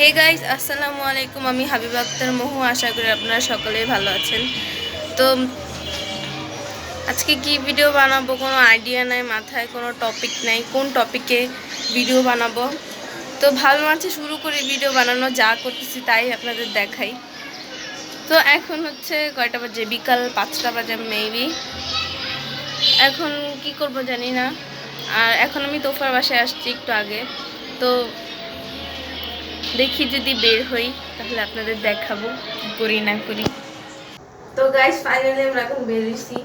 Hey guys আসসালামু আলাইকুম আমি হাবিব আক্তার মহু, আশা করি আপনারা সকলেই ভালো আছেন। তো আজকে কি ভিডিও বানাবো? কোনো আইডিয়া নাই, মাথায় কোনো টপিক নাই। কোন টপিকে ভিডিও বানাবো? তো ভালো আছে, শুরু করে ভিডিও বানানো, যা করতেছি তাই আপনাদের দেখাই। তো এখন হচ্ছে কয়টা বাজে? বিকাল পাঁচটা বাজে মেবি এখন কি করব জানি না। আর এখন আমি তোফার বাসায় আসছি একটু আগে। তো দেখি যদি বের হই তাহলে আপনাদের দেখাবো কি করি না করি। তো গাইস ফাইনালি আমরা এখন বের হইছি।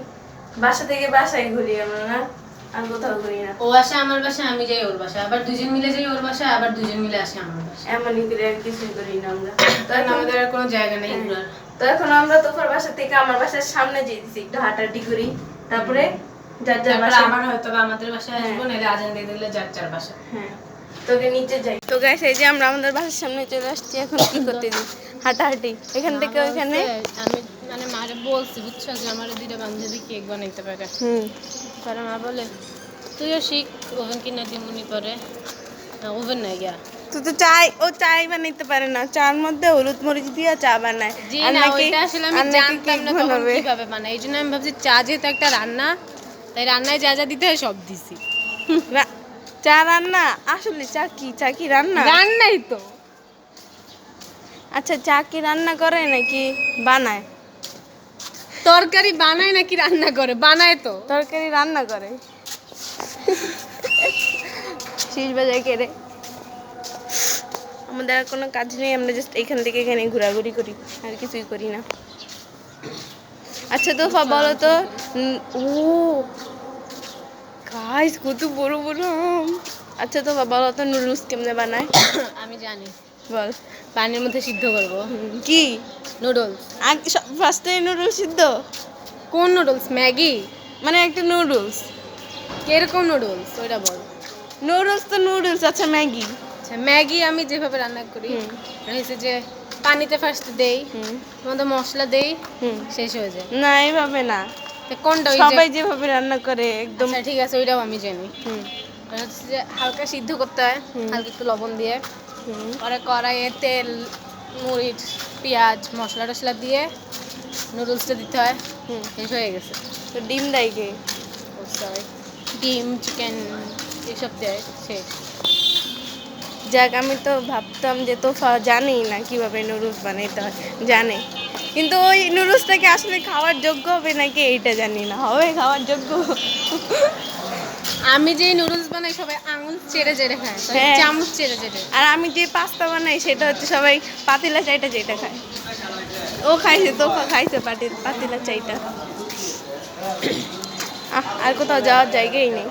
বাসা থেকে বাসায় ঘুরি আমরা না? আর কোথাও ঘুরি না। ও আসে আমার বাসায় আমি যাই ওর বাসায়। আবার দুজন মিলে যাই ওর বাসায় আবার দুজন মিলে আসে আমার বাসায়। এমনই করে আর কিছুই করি না আমরা। কারণ আমাদের আর কোনো জায়গা নেই ঘোরার। তো এখন আমরা তোফার বাসা থেকে আমার বাসার সামনে যেতেছি একটু হাঁটাহাঁটি করি। তারপরে যার যার বাসায় আবার হয়তো বা আমাদের বাসায় আসব নাহলে আজান দিয়ে দিলে যার যার বাসা। হ্যাঁ। তোকে নিচে যাই। তো গাইস এই যে আমরা আমাদের বাসার সামনে চলে আসছি এখন কি করতে দিই হাঁটাহাঁটি। এখান থেকে ওইখানে? আমি মানে মারে বলছি বুঝছ যে আমার দুইটা বান্ধবী কেক বানাইতে পারে। হুম। পরে মা বলে তুইও শিখ ওভেন কিনা দিমুনি পরে। ওভেন নাই গিয়া। তুই তো চাই ও চাই বানাইতে পারে না। চার মধ্যে হলুদ মরিচ দিয়ে চা বানায়। জি না ওইটা আসলে আমি জানতাম না তখন কীভাবে বানায়। এই জন্য আমি ভাবছি চা যেহেতু একটা রান্না তাই রান্নায় যা যা দিতে হয় সব দিছি। চা রান্না? আসলে চা কি? চা কি রান্না? রান্নাই তো। আচ্ছা চা কি রান্না করে নাকি বানায়? তরকারি বানায় নাকি রান্না করে? বানায় তো। তরকারি রান্না করে। শীষ বাজায় কেড়ে আমাদের আর কোনো কাজ নেই আমরা জাস্ট এখান থেকে এখানে ঘোরাঘুরি করি আর কিছুই করি না। আচ্ছা তোফা বলো তো ও গাইস কত বড় বড় আম। আচ্ছা তোফা বলো তো নুডলস কেমনে বানায়? আমি জানি। বল। পানির মধ্যে সিদ্ধ করব। কি? নুডলস আগে ফার্স্টে নুডলস সিদ্ধ? কোন নুডলস ম্যাগি? মানে একটা নুডলস কীরকম নুডলস ওইটা বল। নুডলস তো নুডলস আচ্ছা ম্যাগি। আচ্ছা ম্যাগি আমি যেভাবে রান্না করি হুম। হয়েছে যে পানিতে ফার্স্ট দেই হুম। মধ্যে মশলা দেই হুম। শেষ হয়ে যায়। না এইভাবে না। তো কোনটা সবাই যেভাবে রান্না করে একদম আচ্ছা ঠিক আছে ওইটাও আমি জানি। হুম। হচ্ছে যে হালকা সিদ্ধ করতে হয় হালকা একটু লবণ দিয়ে। পরে কড়াইয়ে তেল মরিচ পেঁয়াজ মশলা টশলা দিয়ে নুডলসটা দিতে হয়। শেষ হয়ে গেছে। তো ডিম দেয় কে? সরি ডিম চিকেন এসব দেয় শেষ। যাক আমি তো ভাবতাম যে তো জানি না কীভাবে নুডলস বানাইতে হয় জানে। কিন্তু ওই নুডলসটাকে আসলে খাওয়ার যোগ্য হবে নাকি এইটা জানি না হবে খাওয়ার যোগ্য? আমি যে নুডলস বানাই সবাই আঙুল চেড়ে চেড়ে খায় হ্যাঁ। চামচ চেড়ে চেড়ে। আর আমি যে পাস্তা বানাই সেটা হচ্ছে সবাই পাতিলা চাইটা যেটা খায়। ও খাইছে তোফা খাইছে পাতি পাতিলা চাইটা। আর কোথাও যাওয়ার জায়গাই নেই।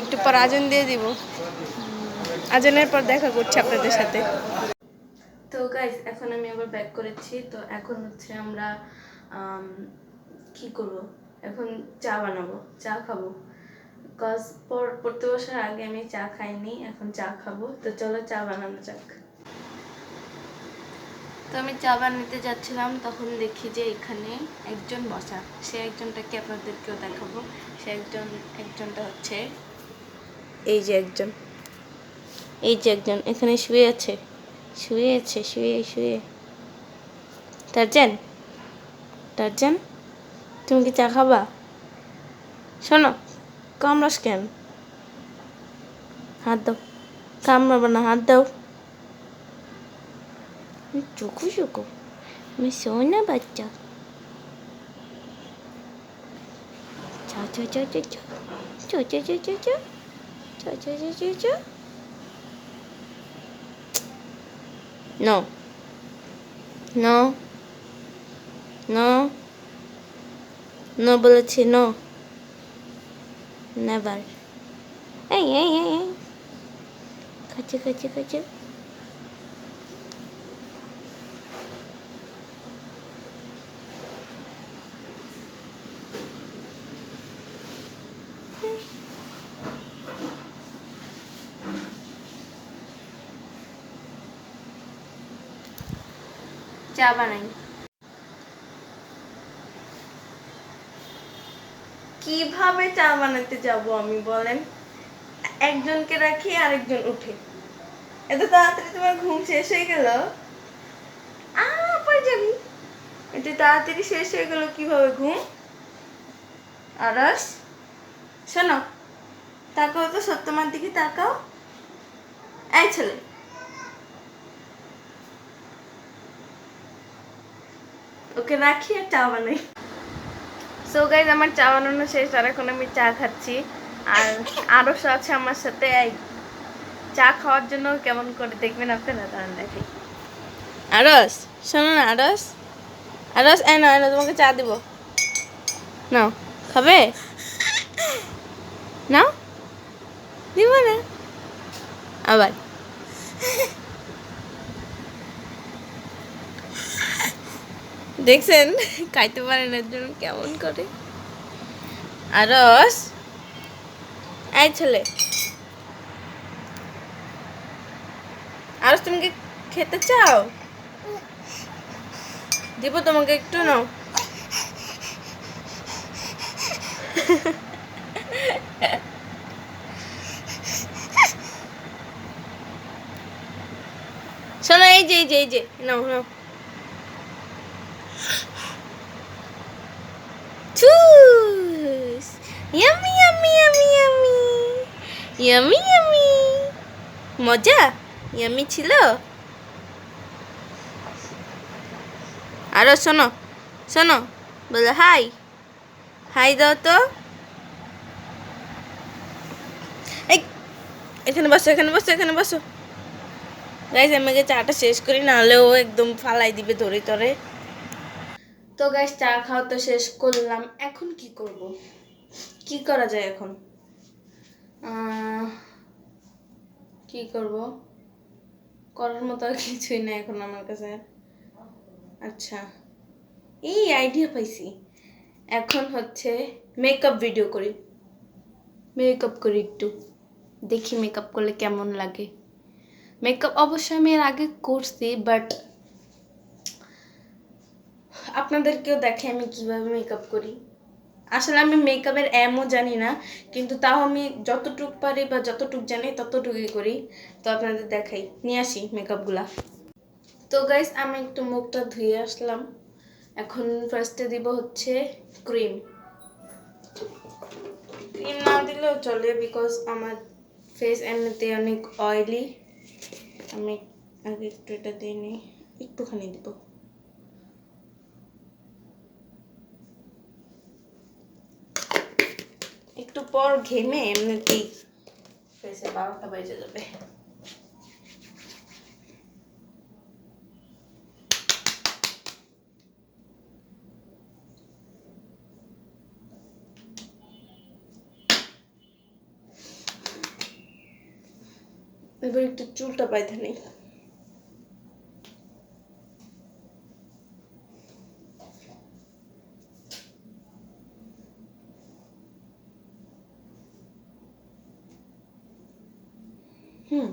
একটু পর আজন দিয়ে দিব। আজানের পর দেখা করছি আপনাদের সাথে। তো গাইজ এখন আমি আবার ব্যাক করেছি। তো এখন হচ্ছে আমরা আম, কি করব? এখন চা বানাবো চা খাব। কজ পড়তে বসার আগে আমি চা খাইনি এখন চা খাব। তো চলো চা বানানো যাক। তো আমি চা বানাতে যাচ্ছিলাম তখন দেখি যে এখানে একজন বসা। সে একজনটাকে আপনাদেরকেও দেখাবো। সে একজন একজনটা হচ্ছে এই যে একজন। এই যে একজন এখানে শুয়ে আছে। শুয়ে আছে শুয়ে শুয়ে। টারজান টারজান তুমি কি চা খাবা? শোনো, কামড়াস কেন? হাত দাও। কামড়াবো না, হাত দাও। চুকু চুকু, আমি সোনা বাচ্চা। চা চা। চা চা চা চা চা। চা চা চা চা চা। No. No. No. No বলেছি নো নেভার এই এই এই এই খাচ্ছে খাচ্ছে খাচ্ছে চা বানাই। কীভাবে চা বানাতে যাব আমি বলেন? একজনকে রাখি, আরেকজন উঠে। এত তাড়াতাড়ি তোমার ঘুম শেষ হয়ে গেল? আ, পড়ে যাবি। এত তাড়াতাড়ি শেষ হয়ে গেল কীভাবে ঘুম? আরস, শোনো, তাকাও তো সত্যমার দিকে তাকাও। এই ছেলে ওকে রাখি আর চা বানাই। সো গাইজ আমার চা বানানো শেষ আর এখন আমি চা খাচ্ছি। আর আরও আছে আমার সাথে চা খাওয়ার জন্য কেমন করে দেখবেন আপনারা দাঁড়ান দেখি। আরস শোনো না আরস আরস এ না না তোমাকে চা দিব। নাও খাবে? নাও দিব না। আবার। দেখছেন? খাইতে পারেন এর জন্য কেমন করে? আরস এই ছেলে। আরস, তুমি কি খেতে চাও? দিব তোমাকে একটু, নাও। শোনো, এই যে এই যে এই যে, নাও নাও। Yummy, yummy, yummy, yummy. Yummy, yummy. মজা ইয়ামি ছিল আরও শোনো শোনো বলে হাই হাই দাও তো এখানে বসো এখানে বসো এখানে বসো গাইজ আমাকে চাটা শেষ করি নাহলে ও একদম ফালাই দিবে ধরে তরে তো গাইস চা খাওয়া তো শেষ করলাম। এখন কি করব? কি করা যায় এখন? কি করব? করার মতো আর কিছুই না এখন আমার কাছে। আচ্ছা। এই আইডিয়া পাইছি। এখন হচ্ছে মেকআপ ভিডিও করি। মেকআপ করি একটু। দেখি মেকআপ করলে কেমন লাগে। মেকআপ অবশ্যই আমি এর আগে করছি বাট আপনাদেরকেও দেখে আমি কীভাবে মেকআপ করি। আসলে আমি মেকআপের অ্যামও জানি না, কিন্তু তাও আমি যতটুক পারি বা যতটুক জানি ততটুকুই করি। তো আপনাদের দেখাই, নিয়ে আসি মেকআপগুলা। তো গাইস আমি একটু মুখটা ধুয়ে আসলাম। এখন ফার্স্টে দিব হচ্ছে ক্রিম ক্রিম না দিলেও চলে বিকজ আমার ফেস এমনিতে অনেক অয়েলি আমি আগে একটু এটা দিয়ে নিই, একটুখানি দিব। একটু পর ঘেমে এমনিতেই ফেসে বারোটা বেজে যাবে এবার একটু চুলটা বাইধে নেই হুম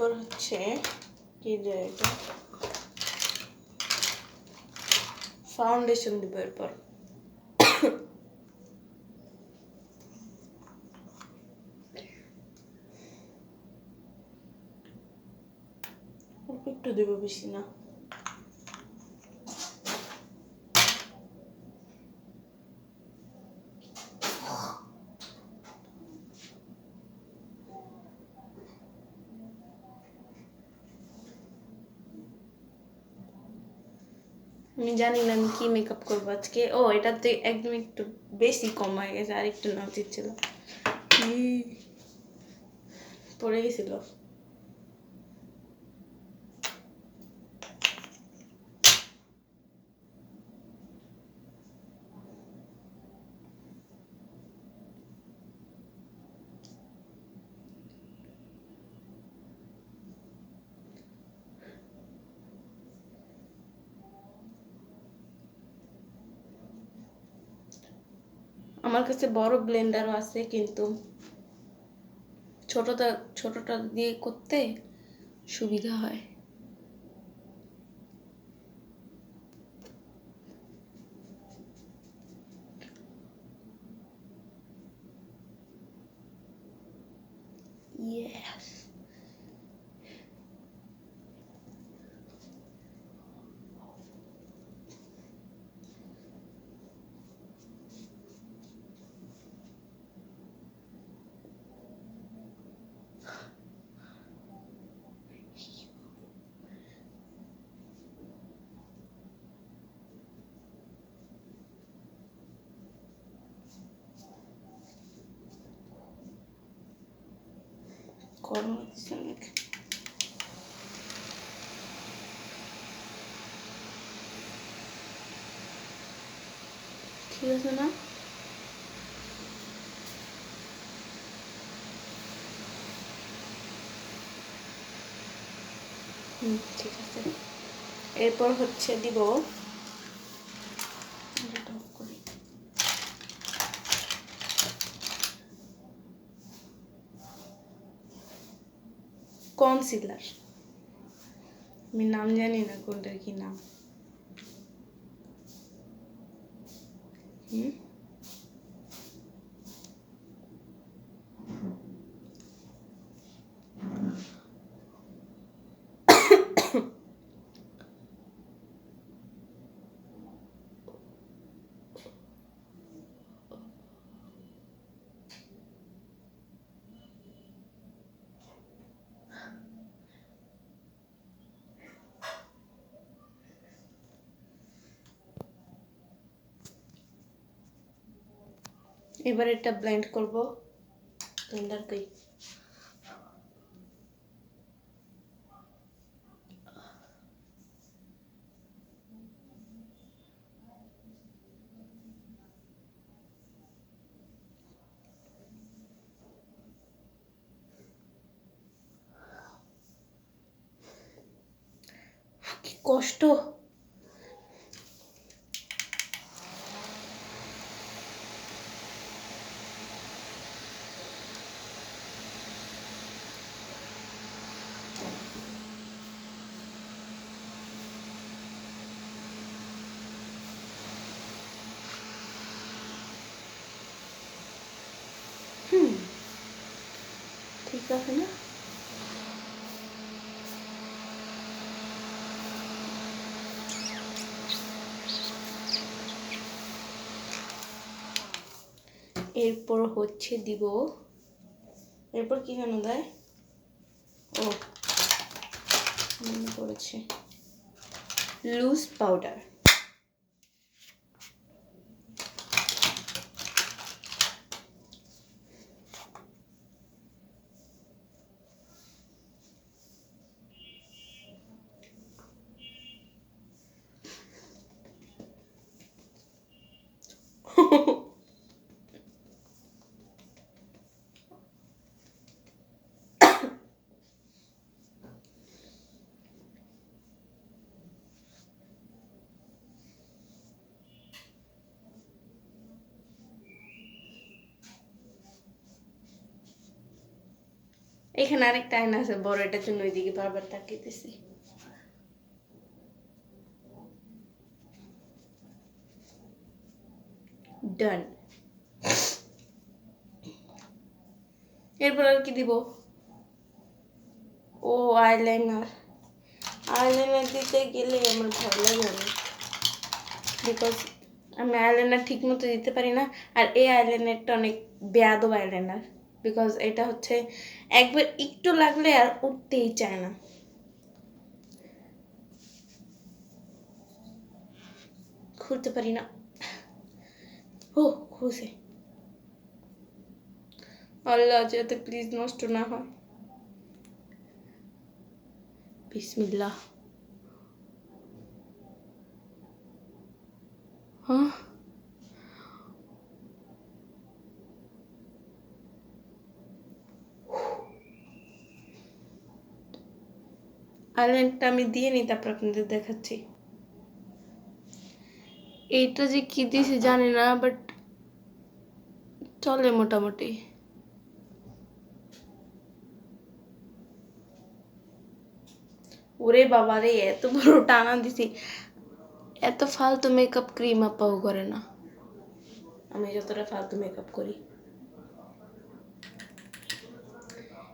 এরপর হচ্ছে কি দেয় এটা? ফাউন্ডেশন দিব এরপর। একটু দেবো বেশি না। আমি জানি না আমি কি মেকআপ করব আজকে। ও, এটা তো একদম একটু বেশি কম হয়ে গেছে আর একটু না উচিত ছিল পড়ে গেছিল। আমার কাছে বড় ব্লেন্ডারও আছে কিন্তু ছোটটা ছোটটা দিয়ে করতে সুবিধা হয়। গরম লাগছে অনেক ঠিক আছে না হুম ঠিক আছে। এরপর হচ্ছে দিব এটা off করি। কনসিলার আমি নাম জানি না কোনটার কি নাম। হুম? এবার এটা ব্লেন্ড করব। ব্লেন্ডার কই কষ্ট হুম আছে না? এরপর হচ্ছে দিব এরপর কি কেন দেয়? ও মনে পড়েছে। Loose powder. এখানে আরেকটা আয়না আছে, বড়, এটার জন্য ওইদিকে বারবার তাকিয়েতেছি। ডান এরপর আর কি দিব? ও আইলাইনার আইলাইনার দিতে গেলে আমার ভয় লাগে অনেক। বিকজ আমি আইলাইনার ঠিক মতো দিতে পারি না, আর এই আইলাইনারটা অনেক বেয়াদব আইলাইনার বিকজ এটা হচ্ছে একবার একটু লাগলে আর উঠতেই চায় না। খুলতে পারি না। ও, খুলছে। আল্লাহ, যাতে প্লিজ নষ্ট না হয়। বিসমিল্লাহ। হ্যাঁ? আইল্যান্ডটা আমি দিয়ে নিই, তারপর আপনাদের দেখাচ্ছি। এইটা যে কি দিয়েছে জানি না বাট চলে মোটামুটি। ওরে বাবা রে, এত বড় টানা দিছি। এত ফালতু মেকআপ ক্রিম আপাও করে না। আমি যতটা ফালতু মেকআপ করি।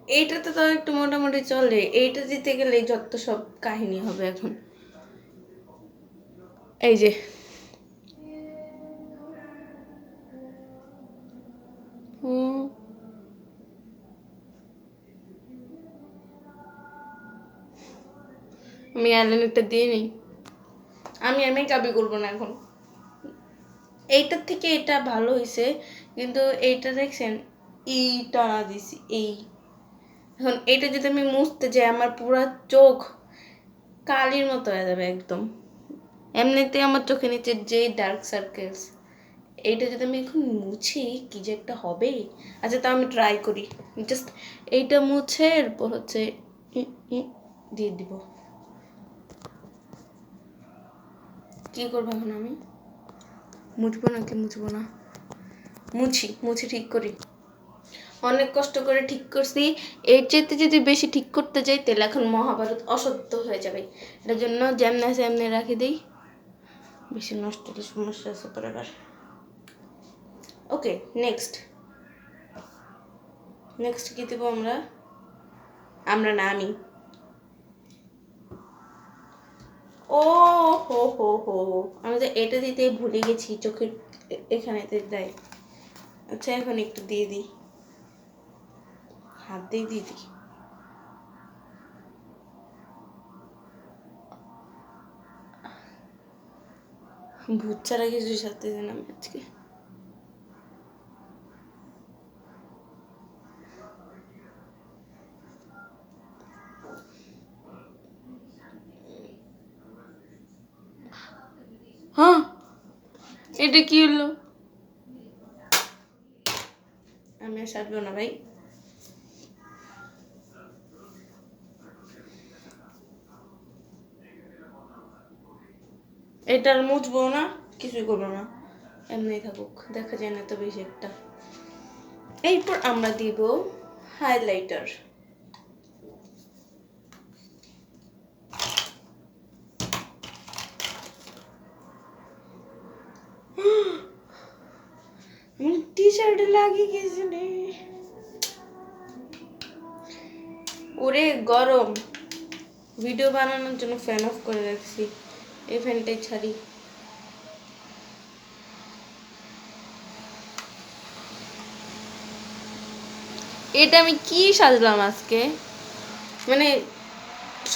এইটাতে তো একটু মোটামুটি চলে। এইটা দিতে গেলে যত সব কাহিনী হবে এখন। এই যে। হুম। আমি আইলাইনারটা দিয়ে নিই। আমি আর মেকআপই করব না এখন। এইটার থেকে এটা ভালো হয়েছে কিন্তু এইটা দেখছেন এইটা টানা দিছি, এই। এখন এইটা যদি আমি মুছতে যাই, আমার পুরো চোখ কালির মতো হয়ে যাবে একদম। এমনিতে আমার চোখে নিচে যে ডার্ক সার্কেলস এইটা যদি আমি এখন মুছি, কি যে একটা হবে? আচ্ছা তো আমি ট্রাই করি। জাস্ট এইটা মুছে, এরপর হচ্ছে দিয়ে দিব। কি করব এখন আমি? মুছবো না কি মুছবো না? মুছি মুছি ঠিক করি। অনেক কষ্ট করে ঠিক করছি। এর চাইতে যদি বেশি ঠিক করতে যাই, তাহলে এখন মহাভারত অসত্য হয়ে যাবে। এটার জন্য যেমনে আছে এমনি রাখি দিই। বেশি নষ্ট হলে সমস্যা আছে পরে আবার। ওকে নেক্সট নেক্সট কি দেবো আমরা? আমরা না, আমি। ও, হো হো হো। আমি তো এটা দিতে ভুলে গেছি, চোখের এ- এখানেতে দেয়। আচ্ছা এখন একটু দিয়ে দিই। হাত দিয়ে দিয়ে দিই। ভূত ছাড়া কিছু সাথে দিন আমি আজকে। হ্যাঁ এটা কি হলো? আমি আর সারবো না ভাই। এটা আর মুছবো না, কিছুই করব না। এমনি থাকুক, দেখা যায় না তো বেশি একটা। এরপর আমরা দিব হাইলাইটার টি শার্টে লাগিয়ে গেছে ওরে গরম। ভিডিও বানানোর জন্য ফ্যান অফ করে রাখছি। এই ফ্যানটাই ছাড়ি। এটা আমি কি সাজলাম আজকে? মানে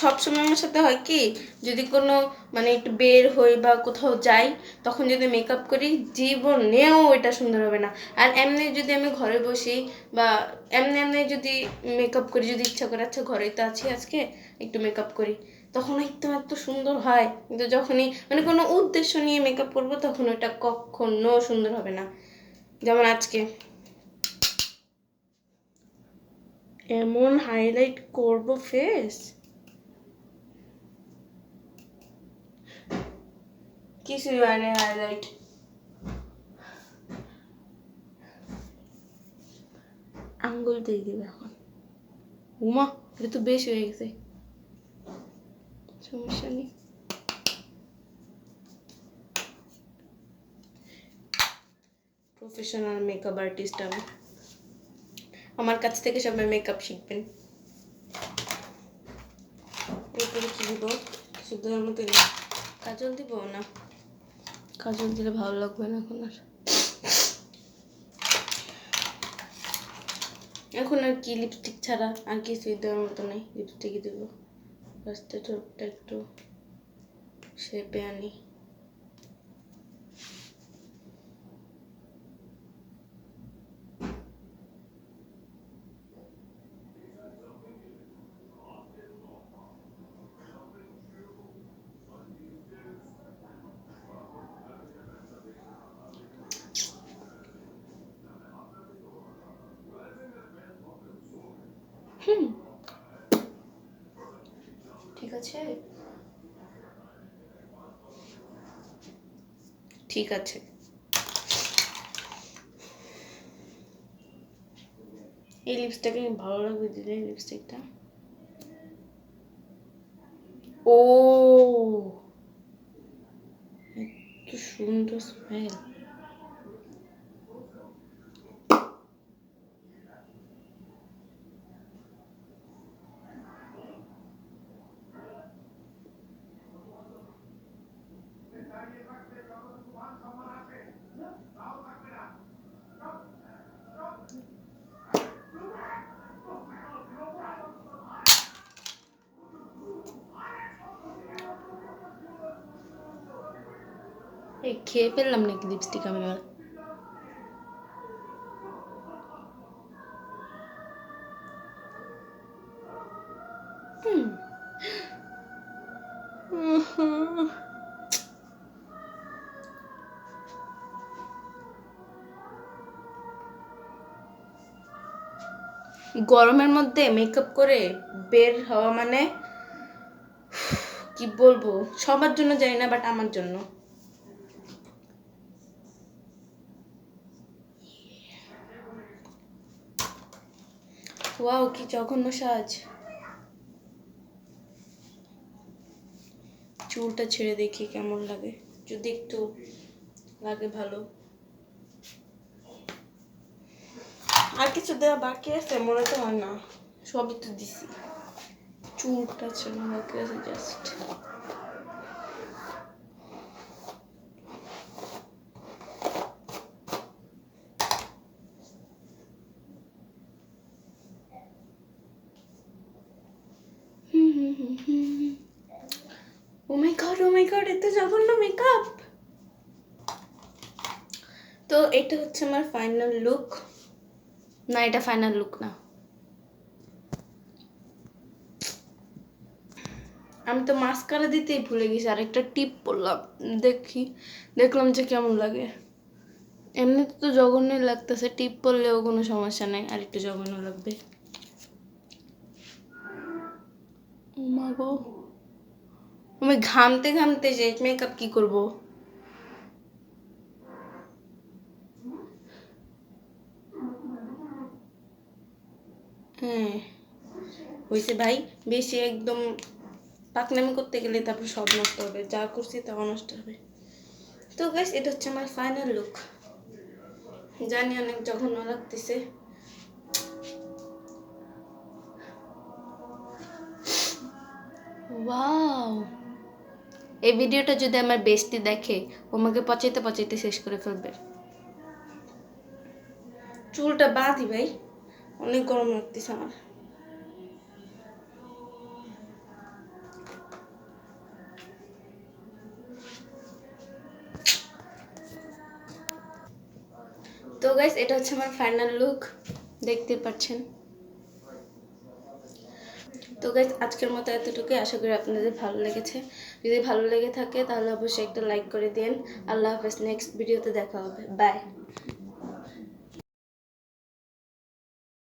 সবসময় আমার সাথে হয় কি, যদি কোনো মানে একটু বের হই বা কোথাও যাই, তখন যদি মেকআপ করি জীবনেও এটা সুন্দর হবে না। আর এমনি যদি আমি ঘরে বসি বা এমনি এমনি যদি মেকআপ করি, যদি ইচ্ছা করে আচ্ছা ঘরেই তো আছি আজকে, একটু মেকআপ করি। তখন একদম এত সুন্দর হয়। কিন্তু যখনই মানে কোনো উদ্দেশ্য নিয়ে মেকআপ করব তখন ওটা কখনো সুন্দর হবে না। যেমন আজকে। এমন হাইলাইট করব ফেস কিছুই হয় না হাইলাইট আঙ্গুল দিয়ে দিবে এখন। উমা, এটা তো বেশি হয়ে গেছে। সমস্যা নেই। প্রফেশনাল মেকআপ আর্টিস্ট আমি। আমার কাছ থেকে সবাই মেকআপ শিখবেন। এরপরে কি দিব? কিছু দেওয়ার মতো কাজল দিব না? কাজল দিলে ভালো লাগবে না এখন আর। এখন আর কি লিপস্টিক ছাড়া আর কিছুই দেওয়ার মতো নেই। লিপস্টিকই দেবো। ফার্স্টে ঠোঁটটা একটু শেপে আনি হুম ঠিক আছে ঠিক আছে। এই লিপস্টিকটা ভালো লাগবে এই লিপস্টিকটা ও! এত সুন্দর স্মেল এই খেয়ে ফেললাম নাকি লিপস্টিক আমি হুম। গরমের মধ্যে মেকআপ করে বের হওয়া মানে কি বলব, সবার জন্য জানি না বাট আমার জন্য ওয়াও, কি জঘন্য সাজ। চুলটা ছেড়ে দেখি কেমন লাগে। যদি একটু লাগে ভালো। আর কিছু দেওয়া বাকি আছে, মনে তো হয় না। সবই তো দিছি। চুলটা ছেড়ে বাকি আছে just oh my god oh my god এত জঘন্য মেকআপ তো এটা হচ্ছে আমার ফাইনাল লুক না এটা ফাইনাল লুক না। আমি তো মাস্কারা দিতেই ভুলে গেছি আরেকটা টিপ পরলাম। দেখি দেখলাম যে কেমন লাগে। এমনিতে তো জঘন্যই লাগতেছে টিপ পরলেও কোনো সমস্যা নাই আর একটু জঘন্য লাগবে। আমি ঘামতে ঘামতে যে মেকআপ কি করব? হ্যাঁ। হয়েছে ভাই বেশি একদম পাকনামি করতে গেলে তারপর সব নষ্ট হবে যা করছি তা নষ্ট হবে। তো গাইস এটা হচ্ছে আমার ফাইনাল লুক জানি অনেক জঘন্য লাগতেছে। ওয়াও এই ভিডিওটা যদি আমার বেস্টি দেখে ও আমাকে পচাইতে পচাইতে শেষ করে ফেলবে। চুলটা বাঁধি ভাই। অনেক গরম লাগতেছে আমার। তো গাইস এটা হচ্ছে আমার ফাইনাল লুক দেখতে পাচ্ছেন। তো গাইজ আজকের মতো এতটুকুই। আশা করি আপনাদের ভালো লেগেছে। যদি ভালো লেগে থাকে, তাহলে অবশ্যই একটা লাইক করে দিন। আল্লাহ হাফেজ নেক্সট ভিডিওতে দেখা হবে। বাই